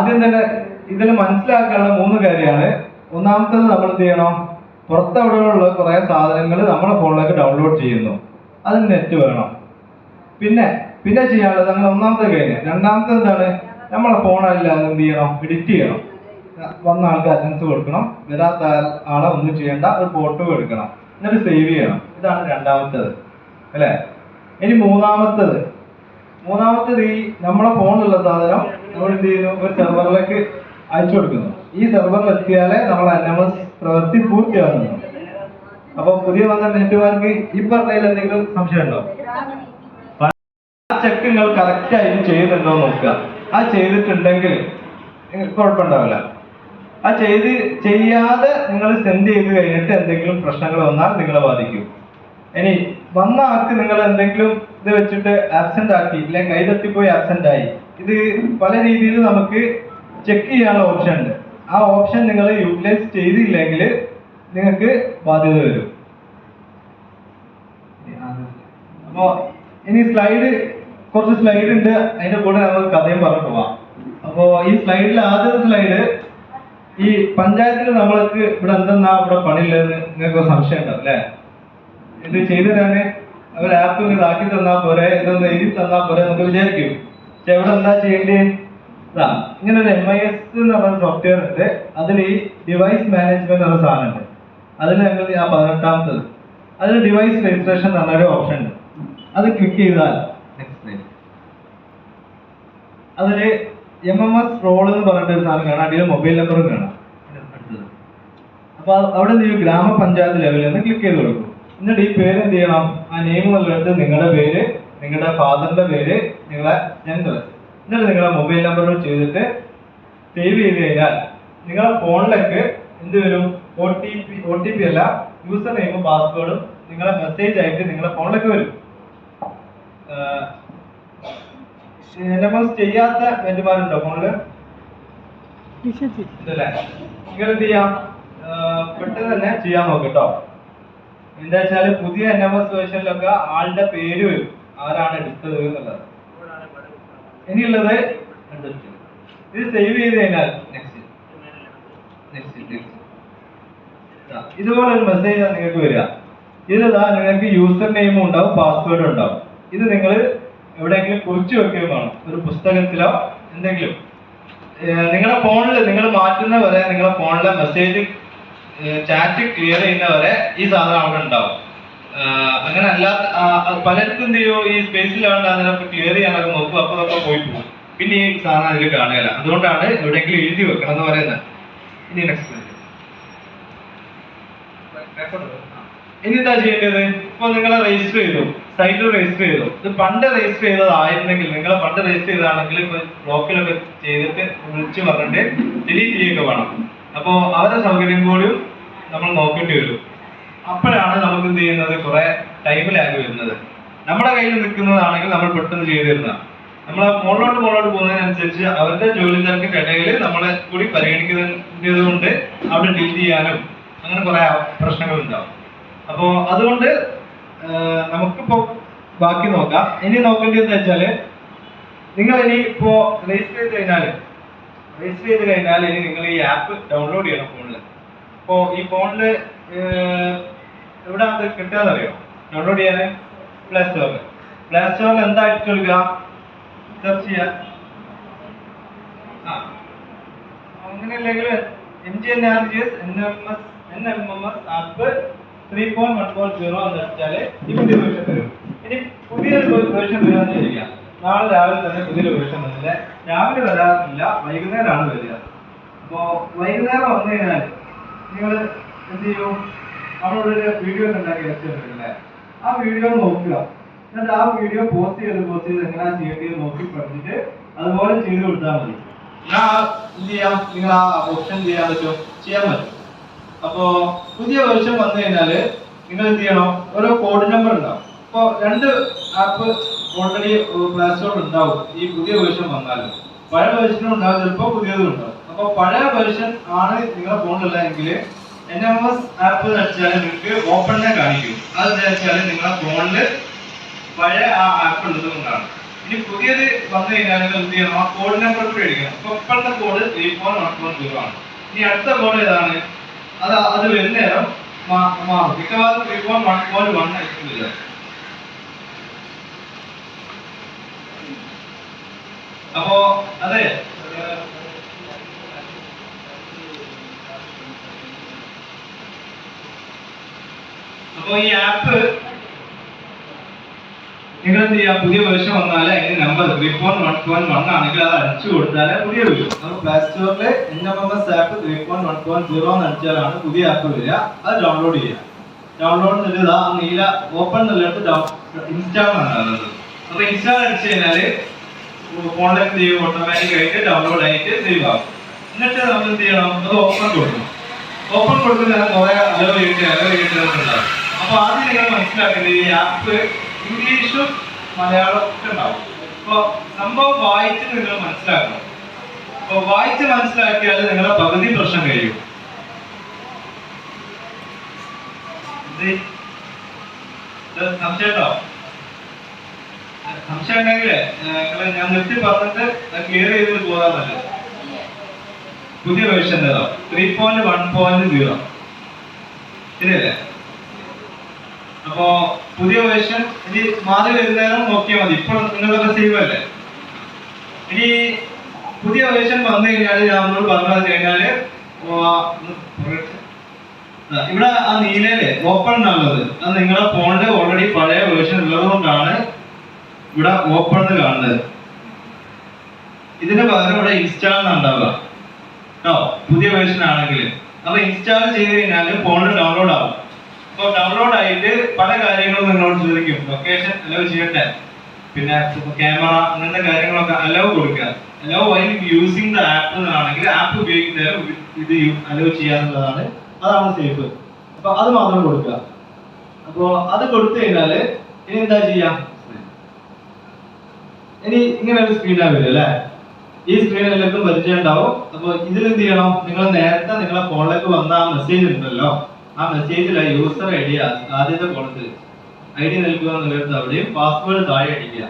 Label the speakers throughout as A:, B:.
A: ആദ്യം തന്നെ ഇതിൽ മനസ്സിലാക്കാനുള്ള മൂന്ന് കാര്യമാണ് ഒന്നാമത്തത് നമ്മൾ എന്ത് ചെയ്യണം? പുറത്തവിടെയുള്ള കുറെ സാധനങ്ങൾ നമ്മുടെ ഫോണിലേക്ക് ഡൗൺലോഡ് ചെയ്യുന്നു. അതിന് നെറ്റ് വേണം. പിന്നെ പിന്നെ ചെയ്യാനുള്ളത് അങ്ങനെ ഒന്നാമത്തെ കാര്യം. രണ്ടാമത്തെ എന്താണ്? നമ്മളെ ഫോണെല്ലാം എന്ത് ചെയ്യണം? എഡിറ്റ് ചെയ്യണം. വന്ന ആൾക്ക് അറ്റൻസ് കൊടുക്കണം. വരാത്ത ആളെ ഒന്നും ചെയ്യേണ്ട. ഒരു ഫോട്ടോ എടുക്കണം. എന്നിട്ട് സേവ് ചെയ്യണം. ഇതാണ് രണ്ടാമത്തേത്. അല്ലേ? ഇനി മൂന്നാമത്തത്. മൂന്നാമത്തത് ഈ നമ്മളെ ഫോണിലുള്ള സാധനം നമ്മൾ എന്ത് ചെയ്യുന്നു? ഒരു സെർവറിലേക്ക് അയച്ചു കൊടുക്കുന്നു. ഈ സെർവറിൽ എത്തിയാലേ നമ്മൾ എൻ പ്രവൃത്തി പൂർത്തിയാകുന്നു അപ്പൊ പുതിയ വന്ന നെറ്റ്വർക്ക് ഈ പറഞ്ഞതിൽ എന്തെങ്കിലും സംശയം ഉണ്ടോ ചെക്ക് നിങ്ങൾ കറക്റ്റ് ആയിട്ട് ചെയ്യുന്നുണ്ടോ നോക്കുക. ആ ചെയ്തിട്ടുണ്ടെങ്കിൽ കുഴപ്പമുണ്ടാവില്ല. ആ ചെയ്ത് ചെയ്യാതെ നിങ്ങൾ സെൻഡ് ചെയ്ത് കഴിഞ്ഞിട്ട് എന്തെങ്കിലും പ്രശ്നങ്ങൾ വന്നാൽ നിങ്ങളെ ബാധിക്കും. ഇനി വന്ന ആൾക്ക് നിങ്ങൾ എന്തെങ്കിലും ഇത് വെച്ചിട്ട് ആബ്സെന്റ് ആക്കി ഇല്ലെ? കൈതട്ടിപ്പോയി ആബ്സെന്റ് ആയി. ഇത് പല രീതിയിൽ നമുക്ക് ചെക്ക് ചെയ്യാനുള്ള ഓപ്ഷൻ ഉണ്ട്. ആ ഓപ്ഷൻ നിങ്ങൾ യൂട്ടിലൈസ് ചെയ്തില്ലെങ്കിൽ നിങ്ങൾക്ക് ബാധ്യത വരും. അപ്പോ ഇനി സ്ലൈഡ് കുറച്ച് സ്ലൈഡ് ഉണ്ട്. അതിന്റെ കൂടെ നമുക്ക് കഥയും പറഞ്ഞു പോവാം. അപ്പോ ഈ സ്ലൈഡിൽ ആദ്യത്തെ സ്ലൈഡ് ഈ പഞ്ചായത്തിൽ നമ്മൾക്ക് ഇവിടെ എന്തെന്നാ ഇവിടെ പണിയില്ലെന്ന് നിങ്ങൾക്ക് സംശയം ഉണ്ടാവും അല്ലേ? ഇത് ചെയ്തു തന്നെ അവർ ആപ്പ് ഇതാക്കി തന്നാൽ പോരെ ഇതൊന്ന് എഴുതി തന്നാൽ പോരെ നമുക്ക് വിചാരിക്കും. പക്ഷെ ഇവിടെ എന്താ ചെയ്യേണ്ടത് ഇങ്ങനെ ഒരു എം ഐ എസ് എന്ന് പറഞ്ഞ സോഫ്റ്റ്വെയർ ഉണ്ട്. അതിൽ ഈ ഡിവൈസ് മാനേജ്മെന്റ് എന്ന സാധനം ഉണ്ട് അതിൽ ഞങ്ങൾ ആ പതിനെട്ടാമത്തത്. അതിൽ ഡിവൈസ് രജിസ്ട്രേഷൻ എന്ന് പറഞ്ഞൊരു ഓപ്ഷൻ ഉണ്ട്. അത് ക്ലിക്ക് ചെയ്താൽ അതിൽ എം എം എസ് റോൾ എന്ന് പറഞ്ഞിട്ട് ഒരു സാധനം കാണാം. അടിയിൽ മൊബൈൽ നമ്പറും കാണാം. അപ്പൊ അവിടെ ചെയ്യും? ഗ്രാമപഞ്ചായത്ത് ലെവലിൽ നിന്ന് ക്ലിക്ക് ചെയ്ത് കൊടുക്കും. എന്നിട്ട് ഈ പേര് എന്ത് ചെയ്യണം? ആ നെയിം എന്നുള്ളിടത്ത് നിങ്ങളുടെ പേര് നിങ്ങളുടെ ഫാദറിന്റെ പേര് നിങ്ങളെ ഞങ്ങൾ എന്നിട്ട് നിങ്ങളുടെ മൊബൈൽ നമ്പർ ചെയ്തിട്ട് സേവ് ചെയ്ത് കഴിഞ്ഞാൽ നിങ്ങളുടെ ഫോണിലേക്ക് എന്ത് വരും? O T P O T P അല്ല യൂസർ നെയിമും പാസ്വേഡും നിങ്ങളെ മെസ്സേജ് ആയിട്ട് നിങ്ങളുടെ ഫോണിലേക്ക് വരും. ചെയ്യാത്ത വെന്റുമാരുണ്ടോ ഫോണിൽ നിങ്ങൾ എന്ത് ചെയ്യാം? പെട്ടെന്ന് തന്നെ ചെയ്യാൻ നോക്കട്ടോ കേട്ടോ എന്താ വെച്ചാൽ പുതിയ എൻ എം എസ് വേർഷനിലൊക്കെ ആളുടെ പേര് വരും. ആരാണ് എടുത്തത് എന്നുള്ളത്. ഇനിയുള്ളത്. ഇത് സേവ് ചെയ്ത് കഴിഞ്ഞാൽ നെക്സ്റ്റ് നെക്സ്റ്റ് നെക്സ്റ്റ് ഇതുപോലെ ഒരു മെസ്സേജ് നിങ്ങൾക്ക് വരിക. ഇതിലിതാ നിങ്ങൾക്ക് യൂസർ നെയിമും ഉണ്ടാവും പാസ്വേഡും ഉണ്ടാവും. ഇത് നിങ്ങൾ എവിടെയെങ്കിലും കുറിച്ച് വെക്കുകയും വേണം. ഒരു പുസ്തകത്തിലോ എന്തെങ്കിലും. നിങ്ങളുടെ ഫോണിൽ നിങ്ങൾ മാറ്റുന്ന വരെ നിങ്ങളുടെ ഫോണിലെ മെസ്സേജ് ചാറ്റ് ക്ലിയർ ചെയ്യുന്ന വരെ ഈ സാധനം അവിടെ ഉണ്ടാവും. അങ്ങനെ അല്ലാത്ത പലർക്കും എന്ത് ചെയ്യോ ഈ സ്പേസിലാണ്ട് അതിനൊക്കെ ക്ലിയർ ചെയ്യാനൊക്കെ നോക്കും അപ്പൊ അതൊക്കെ പോയി പോകും പിന്നെ ഈ സാധനം അതിൽ കാണുകയില്ല. അതുകൊണ്ടാണ് എവിടെയെങ്കിലും എഴുതി വെക്കണം എന്ന് പറയുന്നത് ഇനി നെക്സ്റ്റ് ഇനി എന്താ ചെയ്യേണ്ടത്? ഇപ്പൊ നിങ്ങളെ രജിസ്റ്റർ ചെയ്തു. സൈറ്റിൽ രജിസ്റ്റർ ചെയ്തു. ഇത് പണ്ട് രജിസ്റ്റർ ചെയ്തതായിരുന്നെങ്കിൽ നിങ്ങളെ പണ്ട് രജിസ്റ്റർ ചെയ്തതാണെങ്കിൽ ഇപ്പൊ ബ്ലോക്കിലൊക്കെ ചെയ്തിട്ട് വിളിച്ച് പറഞ്ഞിട്ട് ഡിലീറ്റ് ചെയ്യുക വേണം. അപ്പോ അവരുടെ സൗകര്യം കൂടിയും നമ്മൾ നോക്കേണ്ടി വരും. അപ്പോഴാണ് നമുക്ക് എന്ത് ചെയ്യുന്നത്? കുറെ ടൈം ലാഗ് വരുന്നത്. നമ്മുടെ കയ്യിൽ നിൽക്കുന്നതാണെങ്കിൽ നമ്മൾ പെട്ടെന്ന് ചെയ്തു തരുന്നതാണ് നമ്മൾ മുകളിലോട്ട് മുകളിലോട്ട് പോകുന്നതിനനുസരിച്ച് അവരുടെ ജോലി തിരക്കിടയിൽ നമ്മളെ കൂടി പരിഗണിക്കുന്നത് കൊണ്ട് അവിടെ ഡീൽ ചെയ്യാനും അങ്ങനെ കുറെ പ്രശ്നങ്ങൾ ഉണ്ടാവും അപ്പോ അതുകൊണ്ട് നമുക്കിപ്പോ ബാക്കി നോക്കാം. ഇനി നോക്കേണ്ടതെന്ന് വെച്ചാൽ നിങ്ങൾ ഇനി ഇപ്പോ രജിസ്റ്റർ ചെയ്ത് കഴിഞ്ഞാൽ രജിസ്റ്റർ ചെയ്ത് കഴിഞ്ഞാൽ ഇനി നിങ്ങൾ ഈ ആപ്പ് ഡൗൺലോഡ് ചെയ്യണം ഫോണിൽ അപ്പോ ഈ ഫോണിൽ എവിടെ അത് കിട്ടുകയെന്നറിയോ? ഡൗൺലോഡ് ചെയ്യാൻ പ്ലേ സ്റ്റോറിൽ പ്ലേ സ്റ്റോറിൽ എന്താ കൊടുക്കുക സെർച്ച് ചെയ്യാൻ ആ അങ്ങനെയല്ലെങ്കിൽ M G N R G S N M S N M M S app three point one point zero എന്ന് വെച്ചാൽ പുതിയ വേർഷൻ വരും. ഇനി പുതിയൊരു വേർഷൻ നാളെ രാവിലെ തന്നെ പുതിയൊരു വേർഷൻ വന്നില്ല? രാവിലെ വരാറില്ല വൈകുന്നേരമാണ് വരിക. അപ്പോൾ വൈകുന്നേരം വന്നു കഴിഞ്ഞാൽ നിങ്ങൾ എന്ത് ചെയ്യും? ഒരു വീഡിയോ ഉണ്ടാക്കി വെച്ചിട്ടുണ്ടല്ലേ ആ വീഡിയോ നോക്കുക. എന്നിട്ട് ആ വീഡിയോ പോസ്റ്റ് ചെയ്ത് പോസ്റ്റ് ചെയ്ത് എങ്ങനെയാ ചെയ്യേണ്ടത് നോക്കി പഠിച്ചിട്ട് അതുപോലെ ചെയ്ത് കൊടുത്താൽ മതി. ഞാൻ നിങ്ങൾ ആ ഓപ്ഷൻ ചെയ്യാൻ പറ്റും ചെയ്യാൻ പറ്റും. അപ്പോ പുതിയ വേർഷൻ വന്നു കഴിഞ്ഞാൽ നിങ്ങൾ എന്ത് ചെയ്യണം? ഓരോ കോഡ് നമ്പർ ഉണ്ടാവും. അപ്പോൾ രണ്ട് ആപ്പ് ഓൾറെഡി പ്ലേ സ്റ്റോറിൽ ഉണ്ടാവും. ഈ പുതിയ വേർഷൻ വന്നാലും. പഴയ വേർഷനും ഉണ്ടാവും ചിലപ്പോൾ പുതിയതും ഉണ്ടാവും. അപ്പൊ പഴയ വേർഷൻ ആണ് നിങ്ങളുടെ ഫോണിലുള്ളതെങ്കിൽ എൻ എം എസ് ആപ്പ് വെച്ചാൽ നിങ്ങൾക്ക് ഓപ്പണിനെ കാണിക്കും. അത് വെച്ചാൽ നിങ്ങളുടെ ഫോണിൽ പഴയ ആ ആപ്പ് ഉള്ളത് കൊണ്ടാണ്. ഇനി പുതിയത് വന്നു കഴിഞ്ഞാൽ നിങ്ങൾ എന്ത് ചെയ്യണം? ആ കോഡ് നമ്പർ കൂടി അടിക്കണം അപ്പൊ ഇപ്പോഴത്തെ code three four one four zero ആണ്. ഇനി അടുത്ത കോഡ് ഏതാണ്? അത് അത് വരുന്ന നേരം മാ- മാറും. മിക്കവാറും three four one four one അപ്പോ അതെ ഏഹ്, അപ്പോ ഈ ആപ്പ് നിങ്ങൾ എന്ത് ചെയ്യാം പുതിയ വേർഷൻ വന്നാലേ അതിന്റെ number three point one point one ആണെങ്കിൽ അത് അടിച്ചു കൊടുത്താലേ പുതിയ വരും. നമ്മൾ പ്ലേ സ്റ്റോറിൽ N M app three point one point zero എന്ന് അടിച്ചാലാണ് പുതിയ ആപ്പ് വരിക. അത് ഡൗൺലോഡ് ചെയ്യുക. ഡൗൺലോഡ് എന്നുള്ളത് ആ നീല ഓപ്പൺ എന്നുള്ളത് ഇൻസ്റ്റാൾ ആണ് അപ്പൊ ഇൻസ്റ്റാൾ അടിച്ചു കഴിഞ്ഞാൽ എന്ത് ചെയ്യും ഓട്ടോമാറ്റിക് ആയിട്ട് ഡൗൺലോഡ് ആയിട്ട് സേവ് ആകും എന്നിട്ട് നമ്മൾ എന്ത് ചെയ്യണം അത് ഓപ്പൺ കൊടുക്കണം. ഓപ്പൺ കൊടുക്കുന്ന കുറെ അലവ് ചെയ്തിട്ട് അലവ് ചെയ്തിട്ടുണ്ടാവും അപ്പൊ ആദ്യം നിങ്ങൾ മനസ്സിലാക്കേണ്ടത് ഈ ആപ്പ് ഇംഗ്ലീഷും മലയാളം ഒക്കെ ഉണ്ടാവും. അപ്പൊ സംഭവം വായിച്ച് നിങ്ങൾ മനസ്സിലാക്കണം. അപ്പൊ വായിച്ച് മനസ്സിലാക്കിയാൽ നിങ്ങളെ പകുതി പ്രശ്നം കഴിയും. സംശയട്ടോ? സംശയം ഉണ്ടെങ്കിൽ നിങ്ങളെ ഞാൻ നിർത്തി പറഞ്ഞിട്ട് ക്ലിയർ ചെയ്തിട്ട് പോകാൻ നല്ലത് പുതിയ വേർഷൻ ഏതാ? Three point one point zero ശരിയല്ലേ? അപ്പോ പുതിയ വേർഷൻ ഇനി മാറി വരുന്നേരം നോക്കിയാൽ മതി. ഇപ്പോൾ നിങ്ങളുടെ സേവ് അല്ലേ? ഇനി പുതിയ വേർഷൻ വന്നു കഴിഞ്ഞാൽ ഞാൻ നമ്മളോട് പറഞ്ഞു കഴിഞ്ഞാൽ ഇവിടെ ആ നീലയിൽ ഓപ്പൺ ആണുള്ളത് അത്. നിങ്ങളുടെ ഫോണിൽ ഓൾറെഡി പഴയ വേർഷൻ ഉള്ളതുകൊണ്ടാണ് ഇവിടെ ഓപ്പൺ കാണുന്നത്. ഇതിന് പകരം ഇവിടെ ഇൻസ്റ്റാൾ ഉണ്ടാവുക. പുതിയ വേർഷൻ ആണെങ്കിൽ അപ്പൊ ഇൻസ്റ്റാൾ ചെയ്ത് കഴിഞ്ഞാൽ ഫോണിൽ ഡൗൺലോഡ് ആവും. അപ്പൊ ഡൗൺലോഡ് ആയിട്ട് പല കാര്യങ്ങളും നിങ്ങളോട് ചോദിക്കും. ലൊക്കേഷൻ അലവ് ചെയ്യട്ടെ? പിന്നെ ക്യാമറ അങ്ങനത്തെ കാര്യങ്ങളൊക്കെ അലവ് കൊടുക്കുക. Allow while using the app എന്നാണെങ്കിൽ ആപ്പ് ഉപയോഗിക്കുന്നതിന് ഇത് അലവ് ചെയ്യാന്നുള്ളതാണ്. അതാണ് സേഫ് അപ്പൊ അത് മാത്രം കൊടുക്കുക. അപ്പൊ അത് കൊടുത്തു കഴിഞ്ഞാൽ ഇനി എന്താ ചെയ്യാം? ഇനി ഇങ്ങനെ ഒരു സ്ക്രീനാ വരും അല്ലേ? ഈ സ്ക്രീൻ എല്ലാവർക്കും പരിചയം ഉണ്ടാവും. അപ്പൊ ഇതിൽ എന്ത് ചെയ്യണം? നിങ്ങൾ നേരത്തെ നിങ്ങളെ ഫോണിലേക്ക് വന്ന ആ മെസ്സേജ് ഉണ്ടല്ലോ. ആ മെസ്സേജിൽ യൂസർ ഐ ഡി ആദ്യത്തെ കോളത്തിൽ ഐ ഡി നൽകുക എന്നുള്ളത് അവിടെയും പാസ്വേഡ് താഴെ അടിക്കുക.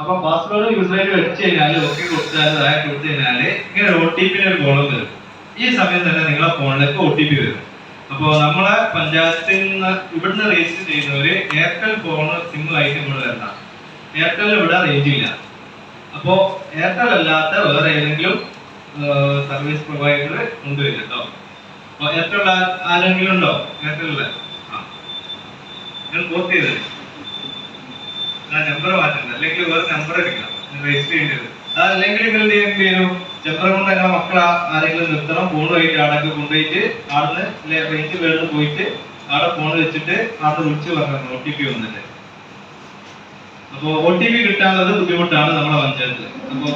A: അപ്പൊ പാസ്വേഡ് യൂസർ ഐ ഡി വെച്ച് കഴിഞ്ഞാൽ ഓക്കെ കൊടുത്താൽ താഴെ കൊടുത്തു കഴിഞ്ഞാൽ ഇങ്ങനെ ഒ ടി ഒരു കോളം വരും. ഈ സമയം തന്നെ നിങ്ങളെ ഫോണിലേക്ക് ഒ ടി പി വരും. അപ്പോൾ നമ്മളെ പഞ്ചായത്തിൽ നിന്ന് ഇവിടുന്ന് രജിസ്റ്റർ ചെയ്യുന്നവര് എയർടെൽ ഫോൺ സിം ആയിട്ട് ഇവിടെ വരണം എയർടെൽ ഇവിടെ റേഞ്ച് ഇല്ല അപ്പോ എയർടെൽ അല്ലാത്ത വേറെ ഏതെങ്കിലും സർവീസ് പ്രൊവൈഡർ കൊണ്ടുവരും കേട്ടോ. എയർടെൽ ആരെങ്കിലും ഉണ്ടോ എയർടെലിൽ ആ. നിങ്ങൾ പോസ്റ്റ് ചെയ്തത് നമ്പർ മാറ്റണ്ട. അല്ലെങ്കിൽ വേറെ നമ്പർ എടുക്കണം. രജിസ്റ്റർ ചെയ്യേണ്ടത് അതല്ലെങ്കിൽ നിങ്ങൾ എന്ത് ചെയ്യും- എന്ത് ചെയ്യും? നമ്പർ കൊണ്ട് നിങ്ങളെ മക്കൾ ആരെങ്കിലും നിർത്തണം. ഫോണുമായിട്ട് ആടൊക്കെ കൊണ്ടുപോയിട്ട് ആടുന്ന് റേഞ്ച് വേൾഡ് പോയിട്ട് ആടെ ഫോൺ വെച്ചിട്ട് ആടെ വിളിച്ച് പറഞ്ഞു ഒ ടി പി വന്നിട്ട്. അപ്പോ ഒ ടി പി കിട്ടാനുള്ളത് ബുദ്ധിമുട്ടാണ് നമ്മുടെ പഞ്ചായത്തിൽ അപ്പോൾ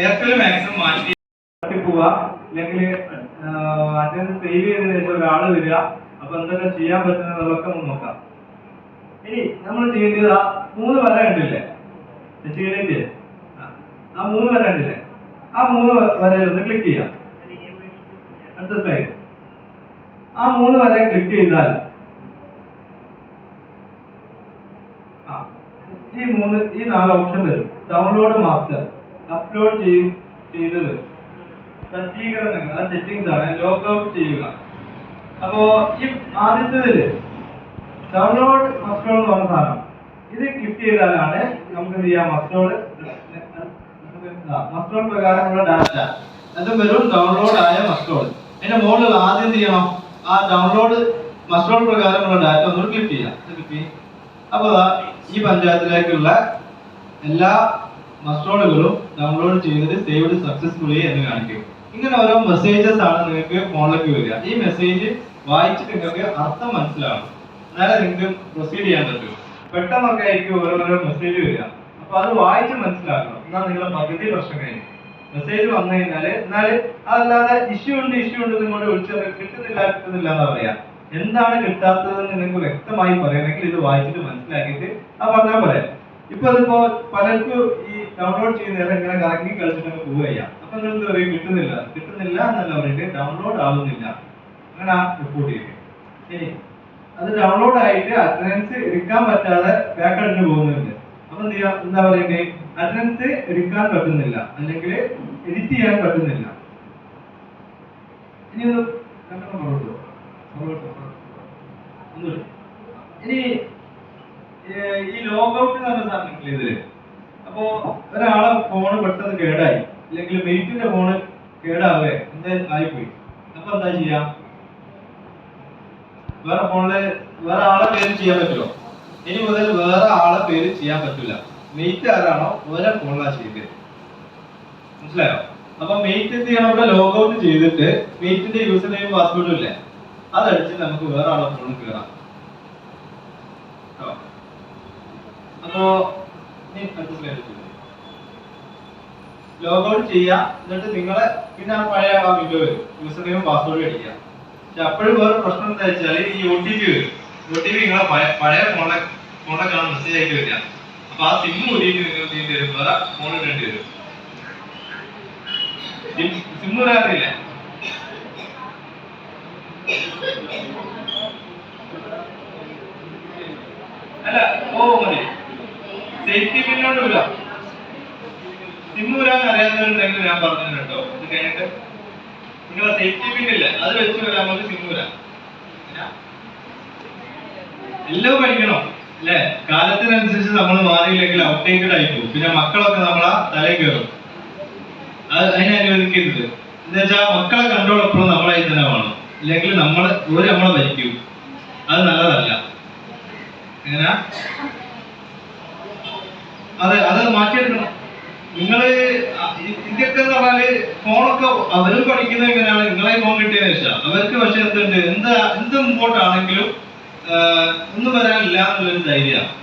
A: എയർടെൽ മാക്സിമം മാറ്റി പോവുക അല്ലെങ്കിൽ അറ്റൻഡൻസ് സേവ് ചെയ്തതിനു ശേഷം ഒരാൾ വരിക. അപ്പൊ എന്തൊക്കെ ചെയ്യാൻ പറ്റുന്നതൊക്കെ നമുക്ക് നോക്കാം. ഇനി നമ്മൾ ചെയ്യേണ്ടത് ആ മൂന്ന് വര കണ്ടില്ലേ? ചെയ്യേണ്ടത് ആ മൂന്ന് വര കണ്ടില്ലേ? ആ മൂന്ന് വരയിൽ ഒന്ന് ക്ലിക്ക് ചെയ്യാം. അടുത്ത സ്ലൈഡ് ആ മൂന്ന് വര ക്ലിക്ക് ചെയ്താൽ ഈ മൂന്ന് ഈ നാല് ഓപ്ഷൻ വരും. ഡൗൺലോഡ് മാസ്റ്റർ അപ്ലോഡ് ചെയ്യും ചെയ്തത്. സജ്ജീകരണങ്ങൾ ആ സെറ്റിംഗ്സ് ആണ് ലോഗ് ഔട്ട് ചെയ്യുക. അപ്പോ ഈ ആദ്യത്തേതിൽ ഡൗൺലോഡ് മസ്റ്റോൾ എന്ന് പറഞ്ഞ സാധനം. ഇത് ക്ലിക്ക് ചെയ്താലാണ് നമുക്ക് എന്ത് ചെയ്യാം? മസ്റ്റോഡ് മസ്റ്റോൾ പ്രകാരമുള്ള ഡാറ്റ അത് വെറും ഡൗൺലോഡ് ആയ മസ്റ്റോൾ അതിന്റെ മുകളിൽ ആദ്യം എന്ത് ചെയ്യണം? ആ ഡൗൺലോഡ് മസ്റ്റോൾ പ്രകാരമുള്ള ഡാറ്റ ഒന്ന് ക്ലിക്ക് ചെയ്യാം. ക്ലിക്ക് click ചെയ്യും. അപ്പൊ ഈ പഞ്ചായത്തിലേക്കുള്ള എല്ലാ മസ്റ്റോളുകളും ഡൗൺലോഡ് ചെയ്തത് സേവ്ഡ് സക്സസ്ഫുള്ളി എന്ന് കാണിക്കും. ഇങ്ങനെ ഓരോ മെസ്സേജസ് ആണ് നിങ്ങൾക്ക് ഫോണിലേക്ക് വരിക. ഈ മെസ്സേജ് വായിച്ചിട്ട് നിങ്ങൾക്ക് അർത്ഥം മനസ്സിലാവണം എന്നാലേ നിങ്ങൾക്ക് പ്രൊസീഡ് ചെയ്യാൻ പറ്റൂ. പെട്ടെന്നൊക്കെ ആയിരിക്കും ഓരോരോ മെസ്സേജ് വരിക. അപ്പൊ അത് വായിച്ച് മനസ്സിലാക്കണം. എന്നാൽ നിങ്ങളുടെ പകുതി പ്രശ്നം കഴിഞ്ഞു. മെസ്സേജ് വന്നു കഴിഞ്ഞാൽ എന്നാൽ അതല്ലാതെ ഇഷ്യൂ ഉണ്ട് ഇഷ്യൂ ഉണ്ട് നിങ്ങളോട് വിളിച്ചത് കിട്ടുന്നില്ല കിട്ടുന്നില്ല എന്ന് പറയാ. എന്താണ് കിട്ടാത്തതെന്ന് നിങ്ങൾക്ക് വ്യക്തമായി പറയണമെങ്കിൽ ഇത് വായിച്ചിട്ട് മനസ്സിലാക്കിയിട്ട് ആ പറഞ്ഞാൽ പോലെ. ഇപ്പൊ അതിപ്പോ പലർക്കും ഈ ഡൗൺലോഡ് ചെയ്യുന്നേരം ഇങ്ങനെ കറങ്ങി കളിച്ചിട്ട് പോവുക ചെയ്യാം. അപ്പൊ നിങ്ങൾ എന്ത് പറയും കിട്ടുന്നില്ല. കിട്ടുന്നില്ല എന്നല്ല പറഞ്ഞിട്ട് ഡൗൺലോഡ് ആവുന്നില്ല. അങ്ങനെ ആ റിപ്പോർട്ട് ചെയ്യും ശരി. അത് ഡൗൺലോഡ് ആയിട്ട് അറ്റൻഡൻസ് എടുക്കാൻ പറ്റാതെ ബാക്ക് അടിഞ്ഞു പോകുന്നുണ്ട്. അപ്പൊ എന്ത് ചെയ്യാം? എന്താ പറയണ്ടേ? അറ്റൻഡൻസ് എടുക്കാൻ പറ്റുന്നില്ല. അല്ലെങ്കിൽ എഡിറ്റ് ചെയ്യാൻ പറ്റുന്നില്ല. ഇനി ഒന്ന്. ഇനി ഈ ലോഗൌട്ട് എന്ന് പറഞ്ഞ സാധനങ്ങൾ ഇതിൽ അപ്പോ ഒരാളെ ഫോണ് പെട്ടെന്ന് കേടായി. അല്ലെങ്കിൽ മെയ്റ്റിന്റെ ഫോണ് കേടാവേ. എന്താ ആയിപ്പോയി. അപ്പൊ എന്താ ചെയ്യാം? വേറെ ഫോണിൽ വേറെ ആളെ പേര് ചെയ്യാൻ പറ്റുമോ? ഇനി മുതൽ വേറെ ആളെ പേര് ചെയ്യാൻ പറ്റില്ല മെയ്റ്റ് ആരാണോ ഓരോ ഫോണിലാണ് ചെയ്തത് മനസ്സിലായോ? അപ്പൊ മെയ്റ്റ് എന്ത് ചെയ്യണം? ഇവിടെ ലോഗൗട്ട് ചെയ്തിട്ട് മെയ്റ്റിന്റെ യൂസർ നെയിം പാസ്വേഡും ഇല്ലേ? അതടിച്ച് നമുക്ക് വേറെ ആളെ ഫോണിൽ കേട്ടോ? അപ്പോ ഇനി ഔട്ട് ചെയ്യാ ചെയ്തോ. ലോഗൗട്ട് ചെയ്യുക എന്നിട്ട് നിങ്ങളെ പിന്നെ ആ പഴയ ആ വിൻഡോ വരും. യൂസർ നെയിം പാസ്വേഡ് അടിക്കുക. പക്ഷെ അപ്പോഴും വേറെ പ്രശ്നം എന്താ വെച്ചാൽ ഈ ഒ ടി പി വരും. ഒ ടി പി നിങ്ങളെ പഴയ- ഫോണിലെ ഫോണിലേക്കാണ് മെസ്സേജ് ആയിട്ട് വരിക. അപ്പൊ ആ സിം ഊരിയിട്ട് നിങ്ങൾ ചെയ്യേണ്ടി വരും? വേറെ ഫോൺ ഇടേണ്ടി വരും. സിം ഊരാറില്ല അല്ല ഓ മതി. സേഫ്റ്റി പിന്നോട്ട് വരാ. സിം വരാൻ അറിയാത്തവരുണ്ടെങ്കിൽ ഞാൻ പറഞ്ഞു കേട്ടോ ഇത് കഴിഞ്ഞിട്ട് നിങ്ങളെ സേഫ്റ്റി പിൻ ഇല്ല? അത് വെച്ച് വരാൻ നമുക്ക് വരാ. എല്ലാം പഠിക്കണം അല്ലേ? കാലത്തിനനുസരിച്ച് നമ്മൾ മാറിയില്ലെങ്കിൽ ഔട്ട്ഡേറ്റഡ് ആയി പോകും. പിന്നെ മക്കളൊക്കെ നമ്മളെ തലയിൽ കയറും. അത് അതിനെ അനുവദിക്കരുത് എന്ന് വെച്ചാൽ മക്കളെ കൺട്രോൾ നമ്മളായി തന്നെ വേണം. ഇല്ലെങ്കിൽ നമ്മൾ ഒരു നമ്മളെ ഭരിക്കും അത് നല്ലതല്ല. എങ്ങനെയാ അതെ അത് മാറ്റിയെടുക്കണം. നിങ്ങൾ അ- ഇ- ഇതൊക്കെ എന്ന് പറഞ്ഞാൽ ഫോണൊക്കെ അവരും പഠിക്കുന്നത് എങ്ങനെയാണ്? നിങ്ങളെ ഫോൺ കിട്ടിയതിനു ശേഷം. അവർക്ക് പക്ഷെ എന്തുണ്ട്? എന്താ എന്ത് മുമ്പോട്ട് ആണെങ്കിലും ഒന്നും വരാനില്ല എന്നുള്ളൊരു ധൈര്യമാണ്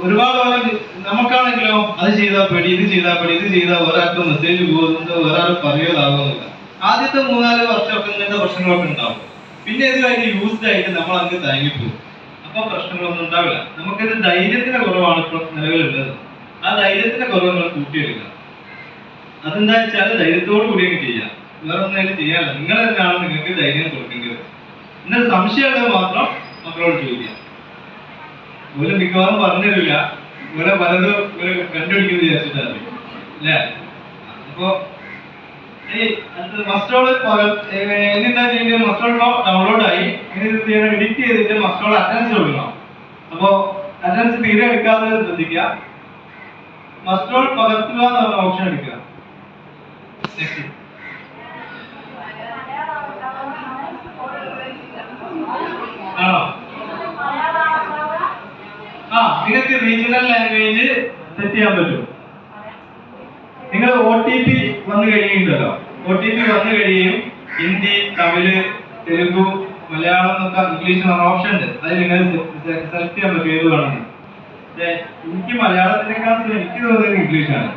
A: ഒരുപാട് കാലം നമുക്കാണെങ്കിലോ അത് ചെയ്താൽ പേടി ഇത് ചെയ്താൽ പേടി ഇത് ചെയ്താൽ ഒരാൾക്ക് മെസ്സേജ് പോകുന്നുണ്ട് ഒരാൾ പറയുന്നതാകുന്നില്ല. ആദ്യത്തെ മൂന്നാൽ വർഷമൊക്കെ ഇങ്ങനത്തെ പ്രശ്നങ്ങളൊക്കെ ഉണ്ടാവും. പിന്നെ ഇത് കഴിഞ്ഞ് യൂസ്ഡ് ആയിട്ട് നമ്മൾ അങ്ങ് തയങ്ങിപ്പോകും അപ്പൊ പ്രശ്നങ്ങളൊന്നും ഉണ്ടാവില്ല. നമുക്കൊരു ധൈര്യത്തിന്റെ കുറവാണ് ഇപ്പോൾ നിലവിലുള്ളത്. ആ ധൈര്യത്തിന്റെ കുറവ് നിങ്ങൾ കൂട്ടിയെടുക്കുക. അതെന്താ വെച്ചാൽ ധൈര്യത്തോടു കൂടി അങ്ങ് ചെയ്യാം. വേറെ ഒന്നും ചെയ്യാനില്ല. നിങ്ങൾ തന്നെയാണ് നിങ്ങൾക്ക് ധൈര്യം കൊടുക്കേണ്ടത്. എന്നാൽ സംശയമുള്ളത് മാത്രം മക്കളോട് ചോദിക്കാം ഒരു മിക്കവാറും പറഞ്ഞിട്ടില്ല ഇവരെ പലതും ഇവർ കണ്ടുപിടിക്കുന്നത് വിചാരിച്ചിട്ടാണ്. അല്ലേ? അപ്പൊ ഈ ഡൗൺലോഡ് ആയി. എഡിറ്റ് അപ്പോൾ എടുക്കാതെ ശ്രദ്ധിക്കുക. ഓപ്ഷൻ എടുക്കുക. ആ റീജിയണൽ ലാംഗ്വേജ് സെറ്റ് ചെയ്യാൻ പറ്റും. നിങ്ങൾ ഒ ടി പി വന്നു കഴിയുന്നുണ്ടല്ലോ. ഒ ടി പി വന്നു കഴിയും. ഹിന്ദി തമിഴ് തെലുഗു മലയാളം എന്നൊക്കെ ഇംഗ്ലീഷ് എന്ന ഓപ്ഷൻ ഉണ്ട്. അത് നിങ്ങൾ സെലക്ട് ചെയ്യാൻ പറ്റും ഏത് വേണമെന്ന്. എനിക്ക് മലയാളത്തിനേക്കാൾ എനിക്ക് തോന്നുന്നത് ഇംഗ്ലീഷാണ്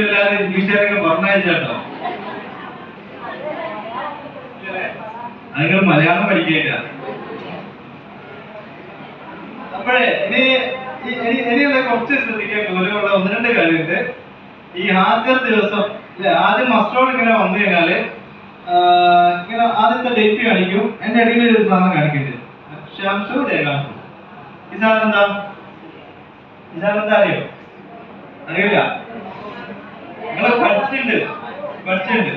A: എല്ലാവരും ഇംഗ്ലീഷുകാരൊക്കെ പറഞ്ഞയച്ചാട്ടോ നിങ്ങൾ മലയാളം പഠിക്കേണ്ട. അപ്പോഴേ ഇനി ഇനിയുള്ള കുറച്ച് ശ്രദ്ധിക്കാൻ ഗൗരവമുള്ള ഒന്ന് രണ്ട് കാര്യമുണ്ട്. ഈ ഹാജർ ദിവസം ആദ്യം മസ്റ്റോട് ഇങ്ങനെ വന്നു കഴിഞ്ഞാൽ ഇങ്ങനെ ആദ്യത്തെ ഡേറ്റ് കാണിക്കും. എന്റെ ഇടയിൽ ഒരു സാധനം കാണിക്കുന്നുണ്ട് അക്ഷാംശവും രേഖാംശവും ഈ സാധനം എന്താ? ഈ സാധനം എന്താ അറിയോ? അറിയില്ല. നിങ്ങൾ പഠിച്ചിട്ടുണ്ട്. പഠിച്ചിട്ടുണ്ട്.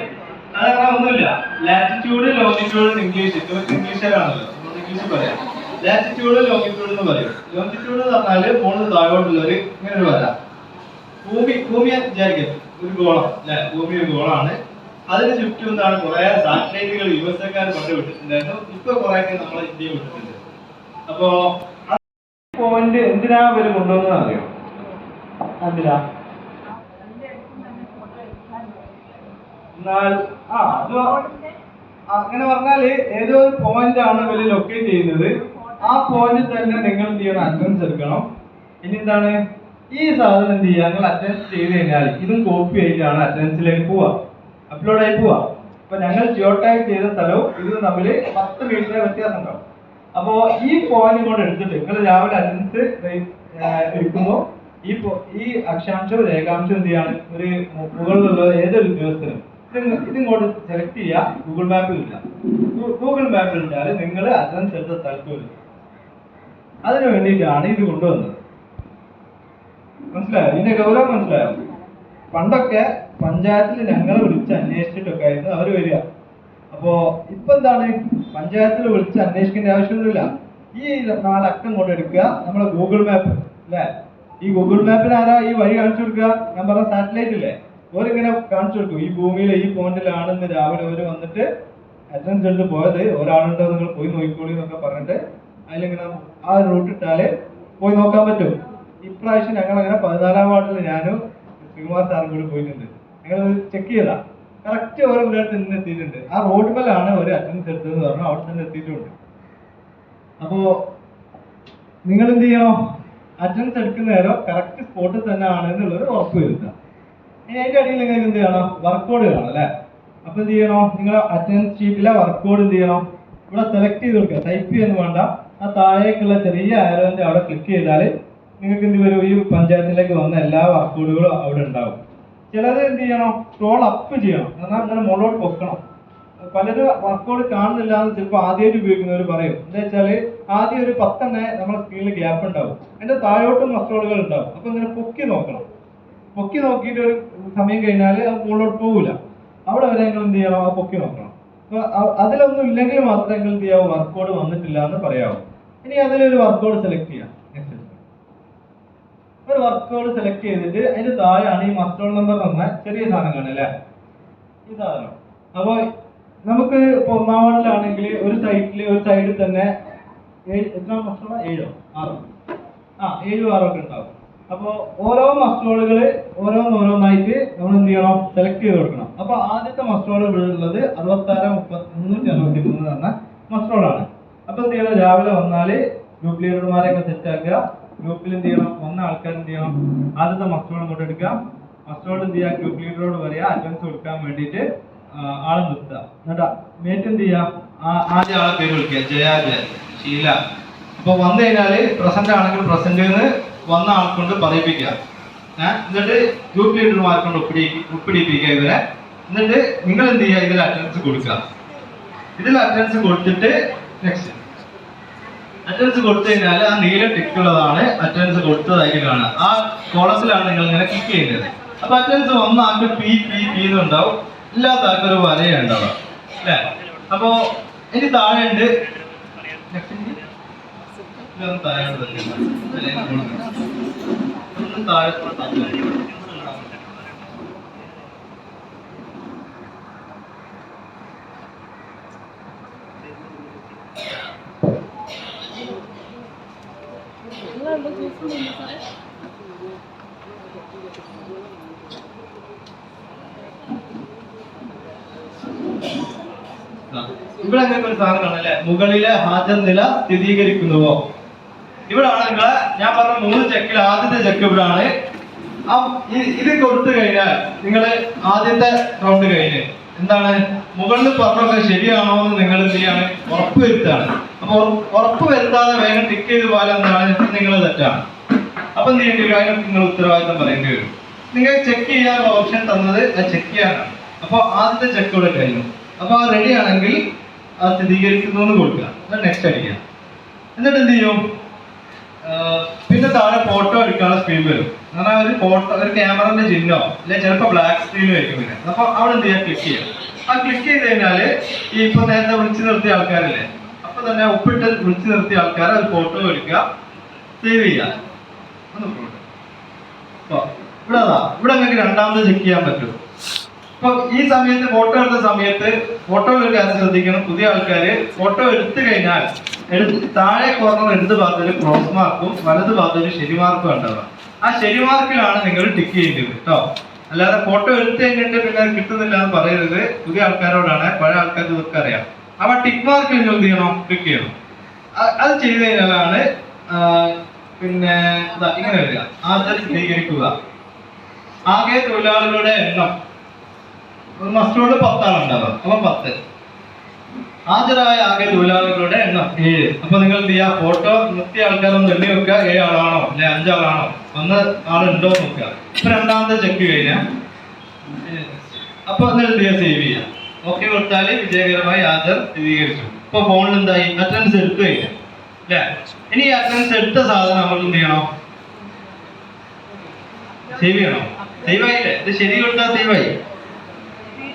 A: അതങ്ങനെ ഒന്നുമില്ല. ലാറ്റിറ്റ്യൂഡ് ലോങ്ങിറ്റ്യൂഡ് ഇംഗ്ലീഷ് ഇംഗ്ലീഷുകാരാണല്ലോ ഇംഗ്ലീഷ് പറയാം. ലാറ്റിറ്റ്യൂഡ് ലോങ്ങിറ്റ്യൂഡ് എന്ന് പറയും. ലോങ്ങിറ്റ്യൂഡ് എന്ന് പറഞ്ഞാൽ പോണത് താഴോട്ടുള്ള ഒരു ഇങ്ങനെ ഒരു വര. ഭൂമി ഭൂമിയെ വിചാരിക്കും ഒരു ഗോളം അല്ലെ? ഭൂമി ഒരു ഗോളാണ്. അതിന് ചുറ്റും എന്താണ് കുറെ സാറ്റലൈറ്റുകൾ യു എസ് എക്കാർ കണ്ടുവിട്ടിട്ടുണ്ടായിരുന്നു ഇപ്പൊ കുറെ നമ്മളെ ഇന്ത്യ വിട്ടിട്ടുണ്ട്. അപ്പോ പോയിന്റ് എന്തിനാ ഇവർ കൊണ്ടുവന്നത് അറിയോ? എന്തിനാ എന്നാൽ ആ അത് അങ്ങനെ പറഞ്ഞാൽ ഏതോ ഒരു പോയിന്റ് ആണ് ഇവർ ലൊക്കേറ്റ് ചെയ്യുന്നത്? ആ പോയിന്റ് തന്നെ നിങ്ങൾ എന്ത് ചെയ്യണം? അറ്റൻസ് എടുക്കണം. ഇനി എന്താണ്? ഈ സാധനം എന്ത് ചെയ്യുക? നിങ്ങൾ അറ്റൻസ് ചെയ്ത് കഴിഞ്ഞാൽ ഇതും കോപ്പി ആയിട്ടാണ് അറ്റൻസിലേക്ക് പോവാ അപ്ലോഡ് ആയി പോവാ അപ്പൊ ഞങ്ങൾ ജിയോ ടാഗ് ചെയ്ത സ്ഥലവും ഇത് തമ്മിൽ പത്ത് മീറ്റർ വ്യത്യാസം ഉണ്ടാവും. അപ്പോ ഈ പോയിന്റ് കൂടെ എടുത്തിട്ട് നിങ്ങൾ രാവിലെ അറ്റൻസ് എടുക്കുമ്പോൾ ഈ ഈ അക്ഷാംശവും രേഖാംശം എന്ത് ചെയ്യാണ്? ഒരു മുകളിലുള്ള ഏതൊരു ഉദ്യോഗസ്ഥനും ഇത് ഇതിങ്ങോട്ട് സെലക്ട് ചെയ്യുക. ഗൂഗിൾ മാപ്പിൽ ഇല്ല ഗൂഗിൾ മാപ്പിൽ ഇട്ടാൽ നിങ്ങൾ അറ്റൻസ് എടുത്ത സ്ഥലത്ത് വരും. അതിനു വേണ്ടിയിട്ടാണ് ഇത് കൊണ്ടുവന്നത്. മനസ്സിലായോ? ഇതിന്റെ ഗൗരവം മനസ്സിലായോ? പണ്ടൊക്കെ പഞ്ചായത്തിൽ ഞങ്ങളെ വിളിച്ച് അന്വേഷിച്ചിട്ടൊക്കെ ആയിരുന്നു അവർ വരിക. അപ്പോ ഇപ്പൊ എന്താണ്? പഞ്ചായത്തിൽ വിളിച്ച് അന്വേഷിക്കേണ്ട ആവശ്യമൊന്നുമില്ല. ഈ നാലക്കം കൊണ്ട് എടുക്കുക. നമ്മുടെ ഗൂഗിൾ മാപ്പ് അല്ലേ? ഈ ഗൂഗിൾ മാപ്പിന് ആരാ ഈ വഴി കാണിച്ചു കൊടുക്കുക? ഞാൻ പറഞ്ഞ സാറ്റലൈറ്റ് ഇല്ലേ? ഓരിങ്ങനെ കാണിച്ചു കൊടുക്കും. ഈ ഭൂമിയിലെ ഈ പോയിന്റിലാണെന്ന് രാവിലെ അവർ വന്നിട്ട് അറ്റൻഡൻസ് എടുത്ത് പോയത്. ഒരാളുണ്ടോ നിങ്ങൾ പോയി നോക്കിക്കോളി എന്നൊക്കെ പറഞ്ഞിട്ട് അതിലിങ്ങനെ ആ റൂട്ട് ഇട്ടാൽ പോയി നോക്കാൻ പറ്റും. ഇപ്രാവശ്യം ഞങ്ങൾ അങ്ങനെ പതിനാലാം വാർഡിൽ ഞാനും ശ്രീകുമാർ സാറും കൂടി പോയിട്ടുണ്ട്. ഞങ്ങൾ ചെക്ക് ചെയ്താ. കറക്റ്റ് ഓരോ വീട്ടിൽ തന്നെ എത്തിയിട്ടുണ്ട്. ആ റോഡ് മേലാണ് ഒരു അറ്റൻഡൻസ് എടുത്തതെന്ന് പറഞ്ഞു. അവിടെ തന്നെ എത്തിയിട്ടുണ്ട്. അപ്പോ നിങ്ങൾ എന്ത് ചെയ്യണം? അറ്റൻഡൻസ് എടുക്കുന്ന നേരം കറക്റ്റ് സ്പോട്ടിൽ തന്നെ ആണ് എന്നുള്ളത് ഉറപ്പ് വരുത്തുക. അതിന്റെ അടിയിൽ നിങ്ങൾക്ക് എന്ത് ചെയ്യണം? വർക്ക് കോഡ് കാണാം അല്ലേ? അപ്പൊ എന്ത് ചെയ്യണം? നിങ്ങൾ അറ്റൻഡൻസ് ഷീറ്റിലെ വർക്ക് കോഡ് എന്ത് ചെയ്യണം? ഇവിടെ സെലക്ട് ചെയ്ത് കൊടുക്കുക. ടൈപ്പ് ചെയ്യുന്നു വേണ്ട. ആ താഴേക്കുള്ള ചെറിയ ആരോന്റെ അവിടെ ക്ലിക്ക് ചെയ്താൽ നിങ്ങൾക്ക് എന്ത് വരും? ഈ പഞ്ചായത്തിലേക്ക് വന്ന എല്ലാ വർക്ക് അവിടെ ഉണ്ടാവും. ചിലത് എന്ത് ചെയ്യണം? സ്ക്രോൾ അപ്പ് ചെയ്യണം. എന്നാൽ അങ്ങനെ മുകളിലോട്ട് പൊക്കണം. പലരും വർക്കൗട്ട് കാണുന്നില്ല എന്ന് ചിലപ്പോൾ ആദ്യമായിട്ട് ഉപയോഗിക്കുന്നവർ പറയും. എന്താ വെച്ചാൽ ആദ്യം ഒരു പത്തെണ്ണ നമ്മുടെ സ്ക്രീനിൽ ഗ്യാപ്പ് ഉണ്ടാവും. അതിന്റെ താഴോട്ടും മസ്ട്രോളുകൾ ഉണ്ടാവും. അപ്പൊ ഇങ്ങനെ പൊക്കി നോക്കണം. പൊക്കി നോക്കിയിട്ട് ഒരു സമയം കഴിഞ്ഞാൽ അത് മുകളിലോട്ട് പോകില്ല അവിടെ വരെ എന്ത് ചെയ്യണം? ആ പൊക്കി നോക്കണം. അപ്പൊ അതിലൊന്നും ഇല്ലെങ്കിൽ മാത്രമേ എന്ത് ചെയ്യാവൂ വർക്കൗട്ട് വന്നിട്ടില്ല എന്ന് പറയാവൂ. ഇനി അതിലൊരു വർക്കൗട്ട് സെലക്ട് ചെയ്യാം. ഒരു വർക്കൗട്ട് സെലക്ട് ചെയ്തിട്ട് അതിന്റെ താഴെയാണ് ഈ മസ്റ്റോൾ നമ്പർ തന്ന ചെറിയ സാധനം കാണല്ലേ ഈ സാധനം. അപ്പൊ നമുക്ക് ഇപ്പൊ ഒന്നാം വാർഡിലാണെങ്കിൽ ഒരു സൈഡിൽ ഒരു സൈഡിൽ തന്നെ എത്ര മസ്റ്റോള ഏഴോ ആറോ. ആ ഏഴും ആറോ ഒക്കെ ഉണ്ടാവും. അപ്പോൾ ഓരോ മസ്റ്റോളുകൾ ഓരോന്നോരോന്നായിട്ട് നമ്മൾ എന്ത് ചെയ്യണം? സെലക്ട് ചെയ്ത് കൊടുക്കണം. അപ്പോൾ ആദ്യത്തെ മസ്റ്റോൾ ഉള്ളത് അറുപത്താറ് മുപ്പത്തി മുന്നൂറ്റി അറുപത്തി മൂന്ന് തന്ന മസ്റ്റോളാണ് ചെയ്യണം രാവിലെ വന്നാൽ ഗ്രൂപ്പ് ലീഡർമാരെയൊക്കെ സെറ്റ് ആക്കുക? ഗ്രൂപ്പിൽ എന്ത് ചെയ്യണം? വന്ന ആൾക്കാർ എന്ത് ചെയ്യണം? ആദ്യത്തെ മസ്റ്റോൾ ഇങ്ങോട്ട് എടുക്കുക. മസ്റ്റോൾ എന്ത് ചെയ്യുക? ഗ്രൂപ്പ് ലീഡറോട് പറയാ അഡ്വാൻസ് കൊടുക്കാൻ വേണ്ടിയിട്ട് ആളെ നിർത്തുക. എന്നിട്ട് മേറ്റ് എന്ത് ചെയ്യുക? ആദ്യം ആളെ പേര് വിളിക്കുക. ജയാജയ ശീല. അപ്പൊ വന്നു കഴിഞ്ഞാൽ പ്രസന്റ് ആണെങ്കിൽ പ്രസന്റ് എന്ന് വന്ന ആൾക്കൊണ്ട് പറയിപ്പിക്കുക. എന്നിട്ട് ഗ്രൂപ്പ് ലീഡർമാരെ കൊണ്ട് ഒപ്പിടി ഒപ്പിടിപ്പിക്കുക ഇവരെ. എന്നിട്ട് നിങ്ങൾ എന്ത് ചെയ്യുക? ഇതിൽ അറ്റൻഡൻസ് കൊടുക്കുക. ഇതിൽ അറ്റൻഡൻസ് കൊടുത്തിട്ട് നെക്സ്റ്റ് അറ്റൻഡൻസ് കൊടുത്തു കഴിഞ്ഞാൽ ആ നീല ടിക്കുള്ളതാണ് അറ്റൻസ് കൊടുത്തതായിട്ട് കാണാം. ആ കോളത്തിലാണ് നിങ്ങൾ ഇങ്ങനെ ക്ലിക്ക് ചെയ്യുന്നത്. അപ്പൊ അറ്റൻസ് വന്ന ആൾക്ക് പി പി പി എന്നുണ്ടാവും ഇല്ലാത്ത ആൾക്ക് ഒരു വരയുണ്ടാവും അല്ലേ? അപ്പോ ഇനി താഴെ ഉണ്ട് താഴെ ഇനി. ഇതൊന്ന് താഴോട്ട് വെക്കുക. അല്ലെങ്കിൽ മുകളിൽ. ഒന്ന് താഴത്തോട്ട് തള്ളുക. ആ. ഇവിടെ അങ്ങനെ ഒരു സാധനം അല്ലെ മുകളിലെ ഹാജർ നില സ്ഥിരീകരിക്കുന്നുവോ? ഇവിടെ ആണെങ്കിൽ ഞാൻ പറഞ്ഞ മൂന്ന് ചെക്കിൽ ആദ്യത്തെ ചെക്ക് ഇവിടാണ്. ഇത് കൊടുത്തു കഴിഞ്ഞാൽ നിങ്ങൾ ആദ്യത്തെ റൗണ്ട് കഴിഞ്ഞ്. എന്താണ്? മുകളിൽ പറഞ്ഞൊക്കെ ശരിയാണോ എന്ന് നിങ്ങൾ എന്ത് ചെയ്യാണ്? ഉറപ്പ് വരുത്താണ് അപ്പൊ ഉറപ്പ് വരുത്താതെ വേഗം ടിക്ക് ചെയ്ത് പോലെ എന്താണ്? നിങ്ങൾ തെറ്റാണ്. അപ്പൊ എന്ത് അതിനൊക്കെ നിങ്ങൾ ഉത്തരവാദിത്തം പറയേണ്ടി വരും. നിങ്ങൾ ചെക്ക് ചെയ്യാനുള്ള ഓപ്ഷൻ തന്നത് ആ ചെക്ക് ചെയ്യാനാണ്. അപ്പൊ ആദ്യത്തെ ചെക്ക് ഇവിടെ കഴിഞ്ഞു. അപ്പൊ റെഡി ആണെങ്കിൽ ആ സ്ഥിരീകരിക്കുന്നു എന്ന് കൊടുക്കുക നെക്സ്റ്റ് അടിക്കുക. എന്നിട്ട് എന്ത് ചെയ്യും? പിന്നെ താഴെ ഫോട്ടോ എടുക്കാനുള്ള സ്ക്രീൻ വരും. കാരണം ഒരു ഫോട്ടോ ഒരു ക്യാമറന്റെ ചിഹ്നോ അല്ലെ ചിലപ്പോൾ ബ്ലാക്ക് സ്ക്രീൻ ആയിരിക്കും പിന്നെ. അപ്പൊ അവിടെ എന്ത് ചെയ്യാം? ക്ലിക്ക് ചെയ്യാം. ആ ക്ലിക്ക് ചെയ്ത് കഴിഞ്ഞാൽ ഈ ഇപ്പൊ നേരത്തെ വിളിച്ചു നിർത്തിയ ആൾക്കാരില്ലേ അപ്പൊ തന്നെ ഒപ്പിട്ട് വിളിച്ചു നിർത്തിയ ആൾക്കാരെ ഒരു ഫോട്ടോ എടുക്കുക. സേവ് ചെയ്യുക. ഇവിടെ അതാ. ഇവിടെ നിങ്ങൾക്ക് രണ്ടാമത് ചെക്ക് ചെയ്യാൻ പറ്റും. ഇപ്പൊ ഈ സമയത്ത് ഫോട്ടോ എടുത്ത സമയത്ത് ഫോട്ടോ എടുക്കാൻ ശ്രദ്ധിക്കണം. പുതിയ ആൾക്കാര് ഫോട്ടോ എടുത്തു കഴിഞ്ഞാൽ താഴെ കോർണർ ഇടത് ഭാഗത്തൊരു ക്രോസ് മാർക്കും വലത് ഭാഗത്തൊരു ശരി മാർക്കും ഉണ്ടാവുക. ആ ശരി മാർക്കിലാണ് നിങ്ങൾ ടിക്ക് ചെയ്യേണ്ടത് കേട്ടോ അല്ലാതെ ഫോട്ടോ എടുത്തു കഴിഞ്ഞിട്ട് പിന്നെ കിട്ടുന്നില്ല എന്ന് പറയരുത്. പുതിയ ആൾക്കാരോടാണ് പഴയ ആൾക്കാർക്ക് ഇതൊക്കെ അറിയാം. അപ്പൊ ടിക്ക് മാർക്ക് നിങ്ങൾ എന്ത് ചെയ്യണം? ക്ലിക്ക് ചെയ്യണം. അത് ചെയ്ത് കഴിഞ്ഞാലാണ് പിന്നെ ഇങ്ങനെ വരിക. ആദ്യം സ്ഥിരീകരിക്കുക ആകെ തൊഴിലാളികളുടെ എണ്ണം ഒരു പത്താണ് ഉണ്ടാവുക അപ്പൊ പത്ത്. ഹാജരായ ആകെ തൊഴിലാളികളുടെ എണ്ണം ഏഴ്. അപ്പൊ നിങ്ങൾ എന്ത് ചെയ്യുക? ഫോട്ടോ നിർത്തിയ ആൾക്കാരൊന്ന് എണ്ണി വെക്കുക. ഏഴ് ആളാണോ അല്ലെ അഞ്ചാളാണോ? ഒന്ന് ആളുണ്ടോ നോക്കുക. ഇപ്പൊ രണ്ടാമത്തെ ചെക്ക് കഴിഞ്ഞാൽ അപ്പൊ നിങ്ങൾ എന്ത് ചെയ്യുക? സേവ് ചെയ്യുക. ഓക്കെ കൊടുത്താൽ വിജയകരമായി ഹാജർ സ്ഥിരീകരിച്ചു. ഇപ്പൊ ഫോണിൽ എന്തായി? അറ്റൻഡൻസ് എടുത്തു കഴിഞ്ഞാൽ അല്ലേ? ഇനി അറ്റൻസ് എടുത്ത സാധനം നമ്മൾ എന്ത് ചെയ്യണം? സേവ് ചെയ്യണം. സേവ് ആയില്ലേ? ഇത് ശരി കൊടുത്താൽ സേവ് ആയി.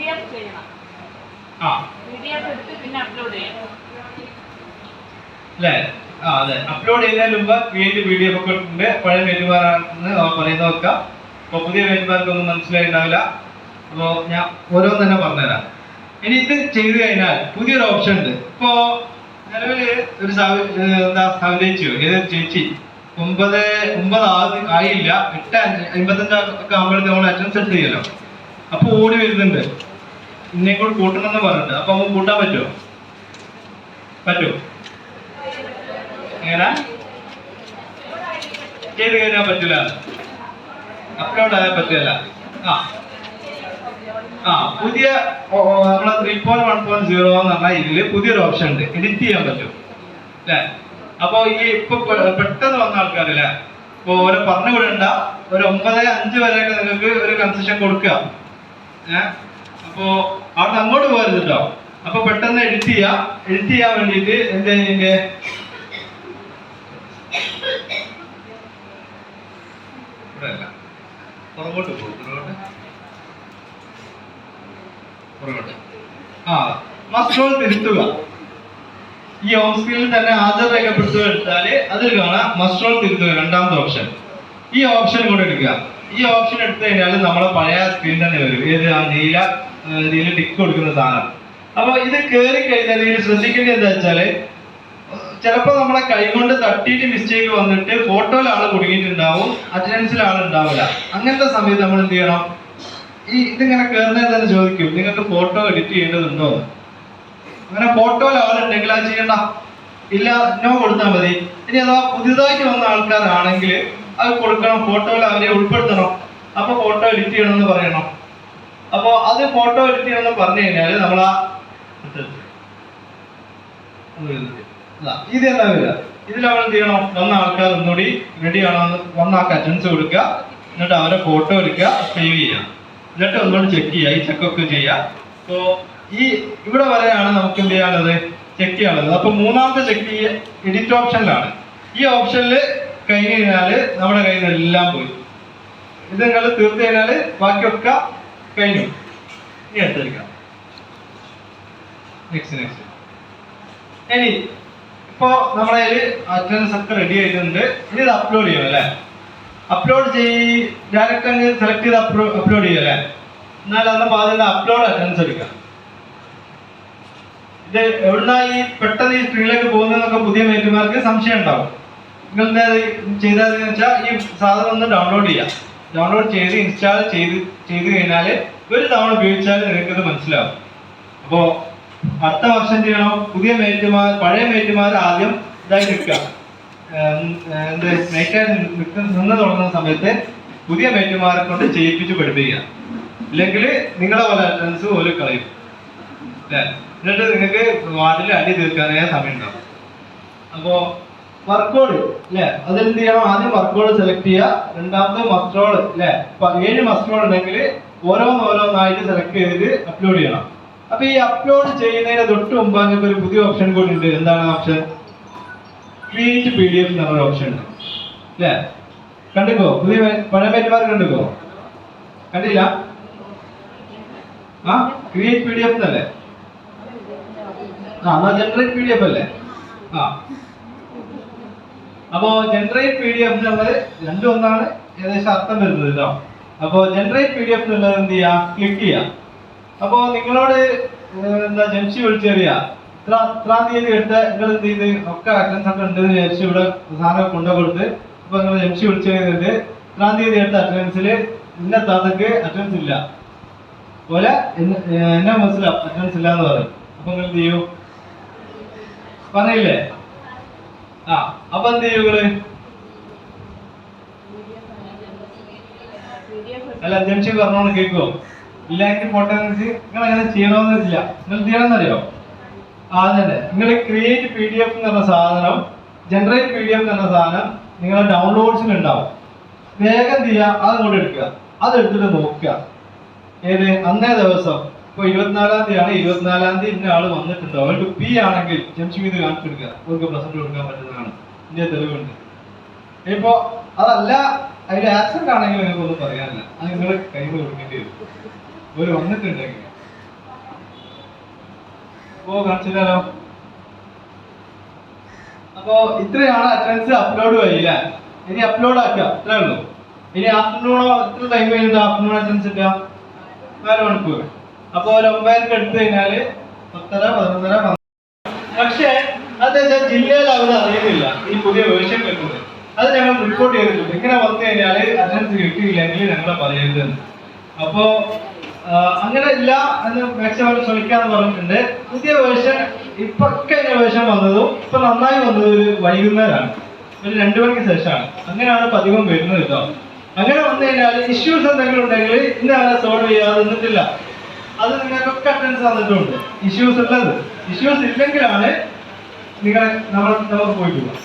B: ചെയ്യണം. എടുത്ത് പിന്നെ അപ്ലോഡ് ചെയ്യണം.
A: അല്ലേ? ആ അതെ. അപ്ലോഡ് ചെയ്യുന്നതിന് മുമ്പ് വീണ്ടും വീഡിയോ ഒക്കെ ഉണ്ട് പഴയ മെനുമാറാണെന്ന് പറയുന്ന നോക്കാം അപ്പൊ പുതിയ മേറ്റുമാർക്കൊന്നും മനസ്സിലായിട്ടുണ്ടാവില്ല. അപ്പോ ഞാൻ ഓരോന്ന് തന്നെ പറഞ്ഞുതരാം. ഇനി ഇത് ചെയ്തു കഴിഞ്ഞാൽ പുതിയൊരു ഓപ്ഷൻ ഉണ്ട്. ഇപ്പോ നിലവിൽ ഒരു എന്താ സൗരയിച്ചു ഏത് ചേച്ചി? ഒമ്പത് ഒമ്പത് ആദ്യം ആയില്ല. എട്ട് അഞ്ച് അമ്പത്തഞ്ച് ഒക്കെ ആകുമ്പോഴത്തേക്ക് നമ്മൾ അറ്റൻസ് എടുത്ത് ചെയ്യല്ലോ. അപ്പൊ ഓടി വരുന്നുണ്ട്. ഇന്നെ കൂടെ കൂട്ടണമെന്ന് പറഞ്ഞിട്ട്. അപ്പൊ നമുക്ക് കൂട്ടാൻ പറ്റുമോ? പറ്റുമോ എങ്ങനെ? ചെയ്ത് കഴിഞ്ഞാൽ പറ്റില്ല അപ്ലോഡ് ആയാൽ പറ്റില്ല ആ. ആ പുതിയ നമ്മളെ three point one point zero എന്ന് പറഞ്ഞാൽ ഇതിൽ പുതിയൊരു ഓപ്ഷൻ ഉണ്ട്. എഡിറ്റ് ചെയ്യാൻ പറ്റും. അല്ലേ? അപ്പൊ ഈ ഇപ്പൊ പെട്ടെന്ന് വന്ന ആൾക്കാരില്ല? ഇപ്പൊ ഓരോ പറഞ്ഞു വിടണ്ട ഒരു ഒമ്പത് അഞ്ച് വരെയൊക്കെ നിങ്ങൾക്ക് ഒരു കൺസെഷൻ കൊടുക്കുക ഏഹ് അപ്പോ അവിടെ അങ്ങോട്ട് പോകരുത് കേട്ടോ അപ്പൊ പെട്ടെന്ന് എഡിറ്റ് ചെയ്യാം. എഡിറ്റ് ചെയ്യാൻ വേണ്ടിയിട്ട് എന്ത് ചെയ്യുന്നത് ഇവിടെ അല്ല. പുറകോട്ട് പോകും പുറകോട്ട്. പുറകോട്ട്. ആ മസ്ട്രോൾ തിരുത്തുക ഈ ഹോം സ്ക്രീനിൽ തന്നെ ആധാർ രേഖപ്പെടുത്തുക എടുത്താൽ അതിൽ കാണാം മസ്ട്രോൾ തിരുത്തുക രണ്ടാമത്തെ ഓപ്ഷൻ ഈ ഓപ്ഷൻ കൂടെ എടുക്കുക. ഈ ഓപ്ഷൻ എടുത്തു കഴിഞ്ഞാൽ നമ്മളെ പഴയ സ്ക്രീൻ തന്നെ വരും. ഏത്? നീല. നീല ടിക്ക് കൊടുക്കുന്ന സാധനം. അപ്പൊ ഇത് കയറി കഴിഞ്ഞാൽ ഇതിൽ ശ്രദ്ധിക്കേണ്ടത് എന്താ വെച്ചാൽ ചിലപ്പോ നമ്മളെ കൈകൊണ്ട് തട്ടിയിട്ട് മിസ്റ്റേക്ക് വന്നിട്ട് ഫോട്ടോയിൽ ആൾ കുടുങ്ങിയിട്ടുണ്ടാവും അറ്റൻഡൻസിൽ ആൾ ഉണ്ടാവില്ല. അങ്ങനത്തെ സമയത്ത് നമ്മൾ എന്ത് ചെയ്യണം? ഈ ഇതിങ്ങനെ കയറുന്നതിന് തന്നെ ചോദിക്കും നിങ്ങൾക്ക് ഫോട്ടോ എഡിറ്റ് ചെയ്യേണ്ടതുണ്ടോ. അങ്ങനെ ഫോട്ടോയിൽ ആളുണ്ടെങ്കിൽ അത് ചെയ്യണ്ട. ഇല്ല നോ കൊടുത്താൽ മതി. ഇനി അഥവാ പുതിയതായിട്ട് വന്ന ആൾക്കാരാണെങ്കിൽ അത് കൊടുക്കണം ഫോട്ടോയിൽ അവരെ ഉൾപ്പെടുത്തണം. അപ്പൊ ഫോട്ടോ എഡിറ്റ് ചെയ്യണം എന്ന് പറയണം. അപ്പൊ അത് ഫോട്ടോ എഡിറ്റ് ചെയ്യണമെന്ന് പറഞ്ഞു കഴിഞ്ഞാൽ നമ്മൾ ആ ഇതാ, എന്താ വരിക? ഇതിൽ നമ്മൾ എന്ത് ചെയ്യണം? വന്ന ആൾക്കാർ ഒന്നുകൂടി റെഡി ആണോ വന്ന ആൾക്ക് അറ്റൻസ് കൊടുക്കുക. എന്നിട്ട് അവരെ ഫോട്ടോ എടുക്കുക സേവ് ചെയ്യുക. എന്നിട്ട് ഒന്നുകൂടി ചെക്ക് ചെയ്യുക ഈ ചെക്കൊക്കെ ചെയ്യുക. അപ്പോ ഈ ഇവിടെ വരെയാണ് നമുക്ക് എന്ത് ചെയ്യാനുള്ളത്? ചെക്ക് ചെയ്യാനുള്ളത്. അപ്പൊ മൂന്നാമത്തെ ചെക്ക് എഡിറ്റ് ഓപ്ഷനിലാണ് ഈ ഓപ്ഷനിൽ കഴിഞ്ഞ് കഴിഞ്ഞാൽ നമ്മുടെ കയ്യിൽ നിന്ന് എല്ലാം പോയി. ഇത് നിങ്ങൾ തീർത്തു കഴിഞ്ഞാൽ ബാക്കിയൊക്കെ കഴിഞ്ഞു. ഇനി അടുത്തിരിക്കാം നെക്സ്റ്റ് നെക്സ്റ്റ് ഇനി ഇപ്പോ കയ്യിൽ അറ്റൻഡൻസ് ഒക്കെ റെഡി ആയിട്ടുണ്ട്. ഇനി ഇത് അപ്ലോഡ് ചെയ്യും അല്ലേ? അപ്ലോഡ് ചെയ് ഡയറക്റ്റ് അങ്ങ് സെലക്ട് ചെയ്ത് അപ്ലോഡ് ചെയ്യും അല്ലേ? എന്നാൽ അന്ന് അതിന്റെ അപ്ലോഡ് അറ്റൻഡൻസ് എടുക്കാം. ഇത് എവിടുന്നാ ഈ പെട്ടെന്ന് ഈ സ്ക്രീനിലേക്ക് പോകുന്നതെന്നൊക്കെ പുതിയ മേറ്റുമാർക്ക് സംശയം ഉണ്ടാവും. നിങ്ങൾ എന്താ ചെയ്താൽ വെച്ചാൽ ഈ സാധനം ഒന്ന് ഡൗൺലോഡ് ചെയ്യാം. ഡൗൺലോഡ് ചെയ്ത് ഇൻസ്റ്റാൾ ചെയ്ത് ചെയ്ത് കഴിഞ്ഞാൽ ഒരു തവണ ഉപയോഗിച്ചാൽ നിങ്ങൾക്ക് അത് മനസ്സിലാവും. അപ്പോ അടുത്ത വർഷം ചെയ്യണം. പുതിയ മേറ്റുമാർ പഴയ മേറ്റുമാർ ആദ്യം ഇതായി നിൽക്കുക നിന്ന് തുടങ്ങുന്ന സമയത്ത് പുതിയ മേറ്റുമാരെ കൊണ്ട് ചെയ്യിപ്പിച്ച് പഠിപ്പിക്കുക. ഇല്ലെങ്കിൽ നിങ്ങളെ പോലെ അറ്റൻസ് പോലെ കളയും. എന്നിട്ട് നിങ്ങൾക്ക് വാർഡിൽ അടി തീർക്കാനായ സമയം ഉണ്ടാവും അപ്പോ വർക്കോഡ് അല്ലെ അതെന്ത് ചെയ്യണം ആദ്യം വർക്കോഡ് സെലക്ട് ചെയ്യുക രണ്ടാമത് മസ്ട്രോൾ അല്ലെ ഏഴ് മസ്ട്രോൾ ഉണ്ടെങ്കിൽ ഓരോന്ന് ഓരോന്നായിട്ട് സെലക്ട് ചെയ്തിട്ട് അപ്ലോഡ് ചെയ്യണം. അപ്പൊ ഈ അപ്ലോഡ് ചെയ്യുന്നതിന് തൊട്ട് മുമ്പ് നിങ്ങൾക്ക് ഒരു പുതിയ ഓപ്ഷൻ കൂടി ഉണ്ട്. എന്താണ് option create P D F എന്ന് പറഞ്ഞ ഓപ്ഷൻ ഉണ്ട്. അല്ലേ കണ്ടിക്കോ? പുതിയ പഴയ മേറ്റുമാർ കണ്ടിക്കോ? കണ്ടില്ല? ആ ക്രിയേറ്റ് പി ഡി എഫ് എന്നല്ലേ ആ എന്നാ ജനറേറ്റ് പി ഡി എഫ് അല്ലേ? ആ. അപ്പോ ജനറേറ്റ് പി ഡി എഫ് എന്നുള്ളത് രണ്ടും ഒന്നാണ്. ഏകദേശം അർത്ഥം വരുന്നത് കേട്ടോ അപ്പോ ജനറേറ്റ് പി ഡി എഫ് എന്നുള്ളത് എന്ത് ചെയ്യാ? ക്ലിക്ക് ചെയ്യാം. അപ്പോ നിങ്ങളോട് എന്താ ജംഷി വിളിച്ചറിയാ? ഇത്ര ഇത്രാം തീയതി എടുത്ത നിങ്ങൾ എന്ത് ചെയ്ത്? ഒക്കെ അറ്റൻസ് ഒക്കെ ഉണ്ട് വിചാരിച്ച് ഇവിടെ സാധനം കൊണ്ടു കൊടുത്ത് അപ്പൊ നിങ്ങൾ ജംഷി വിളിച്ചറിയുന്നുണ്ട് ഇത്രാം തീയതി എടുത്ത അറ്റൻഡൻസിൽ ഇന്ന താത്തക്ക് അറ്റൻഡൻസ് ഇല്ല. പോലെ എന്നെ മനസ്സിലാവും അറ്റൻഡൻസ് ഇല്ല എന്ന് പറയും. അപ്പൊ നിങ്ങൾ എന്ത് ചെയ്യൂ? പറഞ്ഞില്ലേ? ആ അപ്പൊ എന്ത് ചെയ്യും നിങ്ങൾ
B: പി ഡി എഫ്
A: അല്ല ജംഷി പറഞ്ഞോണ്ട് കേൾക്കുവോ ഇല്ലെങ്കിൽ പോട്ടെ നിങ്ങൾ അങ്ങനെ ചെയ്യണമെന്നില്ല നിങ്ങൾ ചെയ്യണമെന്നറിയോ ആ തന്നെ. നിങ്ങൾ ക്രിയേറ്റ് പി ഡി എഫ് എന്ന് പറഞ്ഞ സാധനം ജനറേറ്റ് പി ഡി എഫ് എന്ന് സാധനം നിങ്ങളുടെ ഡൗൺലോഡ്സിൽ ഉണ്ടാവും. വേഗം ചെയ്യുക? അത് കൊണ്ട് എടുക്കുക. അത് എടുത്തിട്ട് നോക്കുക. ഏത്? അന്നേ ദിവസം. ഇപ്പൊ ഇരുപത്തിനാലാം തീയതി ആണ് ഇരുപത്തിനാലാം തീയതി ഇന്ന ആൾ വന്നിട്ടുണ്ട്. അവർക്ക് പി ആണെങ്കിൽ ജംഷീദ് ഇത് കാണിച്ചു കൊടുക്കുക അവർക്ക് പ്രസന്റ് കൊടുക്കാൻ പറ്റുന്നതാണ്. ഇതിന്റെ തെളിവുണ്ട്. ഇപ്പോ അതല്ല അതിന്റെ ആക്സെന്റ് ആണെങ്കിൽ നിങ്ങൾക്ക് ഒന്നും പറയാനില്ല. അത് നിങ്ങൾ കൈ കൊടുക്കേണ്ടി വരും. ഒരു വന്നിട്ടുണ്ടെങ്കിൽ. ഓ കാണിച്ചില്ലല്ലോ. അപ്പോ ഇത്രയാണ് അറ്റൻഡൻസ് അപ്ലോഡ് വഴിയില്ല ഇനി അപ്ലോഡ് ആക്കുക അത്രേ ഉള്ളൂ. ഇനി ആഫ്റ്റർനൂണോ എത്ര ടൈം കഴിഞ്ഞിട്ട് ആഫ്റ്റർനൂൺ അറ്റൻഡൻസ് ഇട്ടാ നാല് മണിക്കൂർ. അപ്പൊ ഒരു എടുത്തു കഴിഞ്ഞാൽ പത്തര പതിനൊന്നര പക്ഷേ അത് വെച്ചാൽ ജില്ലയിൽ അവർ അറിയുന്നില്ല. ഈ പുതിയ വേർഷൻ വെക്കുന്നത്. അത് ഞങ്ങൾ റിപ്പോർട്ട് ചെയ്തിട്ടുണ്ട്. ഇങ്ങനെ വന്നു കഴിഞ്ഞാൽ അറ്റൻഡൻസ് കിട്ടിയില്ലെങ്കിൽ ഞങ്ങളെ പറയരുത്. അപ്പോ അങ്ങനെ ഇല്ല എന്ന് മാക്സിമം ശ്രമിക്കാന്ന് പറഞ്ഞിട്ടുണ്ട്. പുതിയ വേർഷൻ ഇപ്പൊ കഴിഞ്ഞ വേർഷൻ വന്നതും ഇപ്പൊ നന്നായി വന്നത് ഒരു വൈകുന്നേരമാണ് ഒരു രണ്ടു മണിക്ക് ശേഷമാണ്. അങ്ങനെയാണ് പതിവും വരുന്നത് കേട്ടോ. അങ്ങനെ വന്നു കഴിഞ്ഞാൽ ഇഷ്യൂസ് എന്തെങ്കിലും ഉണ്ടെങ്കിൽ ഇന്ന് സോൾവ് ചെയ്യാതെ നിന്നിട്ടില്ല. അത് നിങ്ങൾക്കൊക്കെ അറ്റൻഡൻസ് തന്നിട്ടുണ്ട്. ഇഷ്യൂസ് ഉള്ളത്. ഇഷ്യൂസ് ഇല്ലെങ്കിലാണ് നിങ്ങൾ നമ്മൾ നമുക്ക് പോയിട്ട് പോകാം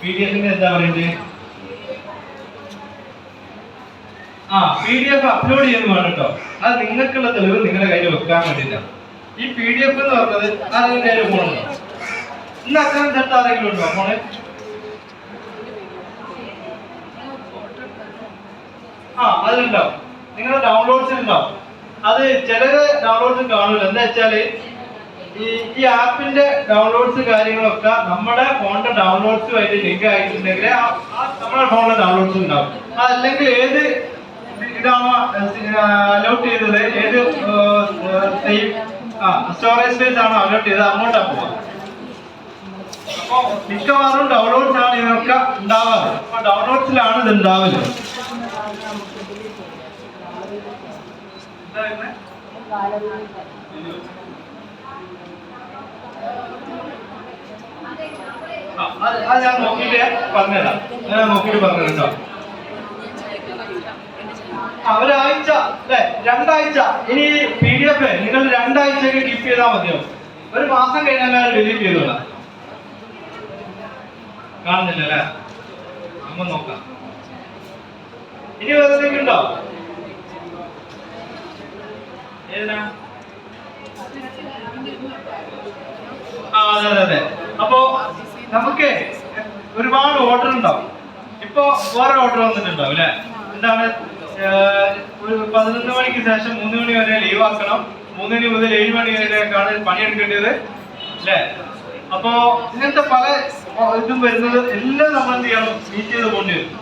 A: പി ഡി എഫിന്റെ എന്താ പറയണ്ടേ? ആ പി ഡി എഫ് അപ്ലോഡ് ചെയ്യുന്നു കേട്ടോ. അത് നിങ്ങൾക്കുള്ള തെളിവ് നിങ്ങളുടെ കയ്യിൽ വെക്കാൻ വേണ്ടിയിട്ടാണ് ഈ പി ഡി എഫ് എന്ന് പറഞ്ഞത് ആരെങ്കിലും കയ്യിൽ ഫോണുണ്ടോ ഇന്ന് അക്കൗണ്ട് തട്ട് ആരെങ്കിലും ഉണ്ടോ ഫോണ് ആ അതിലുണ്ടാവും. നിങ്ങളുടെ ഡൗൺലോഡ്സിൽ ഉണ്ടാവും അത് ചിലര് ഡൗൺലോഡ്സ് കാണില്ല എന്താ വെച്ചാൽ ഈ ഈ ആപ്പിന്റെ ഡൗൺലോഡ്സ് കാര്യങ്ങളൊക്കെ നമ്മുടെ ഫോണിന്റെ ഡൗൺലോഡ്സുമായിട്ട് ലിങ്ക് ആയിട്ടുണ്ടെങ്കിൽ നമ്മുടെ ഫോണിലെ ഡൗൺലോഡ്സ് ഉണ്ടാവും. അതല്ലെങ്കിൽ ഏത് ഇതാണോ അലോട്ട് ചെയ്തത്? ഏത് സ്റ്റോറേജ് സ്പേസ് ആണോ അലോട്ട് ചെയ്തത്? അങ്ങോട്ടാ പോവാ. അപ്പൊ മിക്കവാറും ഡൗൺലോഡ്സ് ആണ് ഇതിനൊക്കെ ഉണ്ടാവാറ്. അപ്പൊ ഡൗൺലോഡ്സിലാണ് ഇത് ഉണ്ടാവൽ എന്താ വരുന്നെ? ആ, അത് ഞാൻ നോക്കിയിട്ട് പറഞ്ഞുതരാം. ഞാൻ നോക്കിയിട്ട് പറഞ്ഞു കേട്ടോ. ഒരാഴ്ച അല്ലെ? രണ്ടാഴ്ച. ഇനി പി ഡി എഫ് നിങ്ങൾ രണ്ടാഴ്ചയൊക്കെ കീപ്പ് ചെയ്താൽ മതിയോ? ഒരു മാസം കഴിഞ്ഞാൽ ഡിലീറ്റ് ചെയ്തോളാം. കാണുന്നില്ല അല്ലേ? നമ്മ നോക്കാം. ഇനി വേറെ ഉണ്ടോ? അതെ അതെ അതെ. അപ്പോ നമുക്ക് ഒരുപാട് ഓർഡർ ഉണ്ടാവും. ഇപ്പൊ വേറെ ഓർഡർ വന്നിട്ടുണ്ടാവും അല്ലെ? എന്താണ്? ഒരു പതിനൊന്ന് മണിക്ക് ശേഷം മൂന്ന് മണി വരെ ലീവ് ആക്കണം. മൂന്ന് മണി മുതൽ ഏഴ് മണി വരെയൊക്കെയാണ് പണിയെടുക്കേണ്ടത് അല്ലേ? അപ്പോ ഇങ്ങനത്തെ പല ഇതും വരുന്നത് എല്ലാം നമ്മൾ എന്ത് ചെയ്യണം? മീറ്റ് ചെയ്ത് പോകേണ്ടി വരും.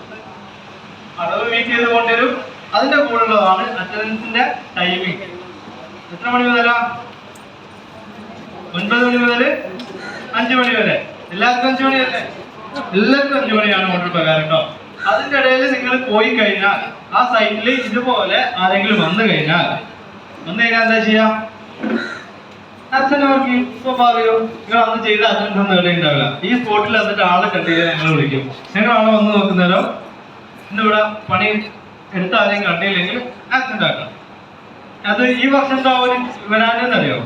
A: അളവ് മീറ്റ് ചെയ്ത് പോകേണ്ടി വരും. അതിന്റെ കൂടെയുള്ളതാണ് അറ്റൻഡൻസിന്റെ ടൈമിംഗ് എത്ര മണി മുതലാ? ഒൻപത് മണി മുതൽ അഞ്ചു മണി വരെ. എല്ലാവർക്കും അഞ്ചു മണിയല്ലേ എല്ലാവർക്കും അഞ്ചു മണിയാണ് ഓർഡർ പ്രകാരം കേട്ടോ അതിന്റെ ഇടയിൽ നിങ്ങൾ പോയി കഴിഞ്ഞാൽ ആ സൈറ്റിൽ ഇതുപോലെ ആരെങ്കിലും വന്നു കഴിഞ്ഞാൽ വന്നു കഴിഞ്ഞാൽ എന്താ ചെയ്യാ? അച്ഛനവർക്ക് സ്വാഭാവികം നിങ്ങൾ അന്ന് ചെയ്ത അറ്റൻഡൻസ് ഉണ്ടാവില്ല ഈ സ്പോട്ടിൽ വന്നിട്ട് ആളെ കട്ട് കഴിഞ്ഞാൽ ഞങ്ങൾ വിളിക്കും. ഞങ്ങൾ ആളെ വന്ന് നോക്കുന്നേരം ഇന്നിവിടെ പണി എടുത്ത ആരെയും കണ്ടില്ലെങ്കിൽ ആക്സിഡന്റ് ആക്കാം അത് ഈ വർഷം എന്താ ഒരു വരാനെന്നറിയോ?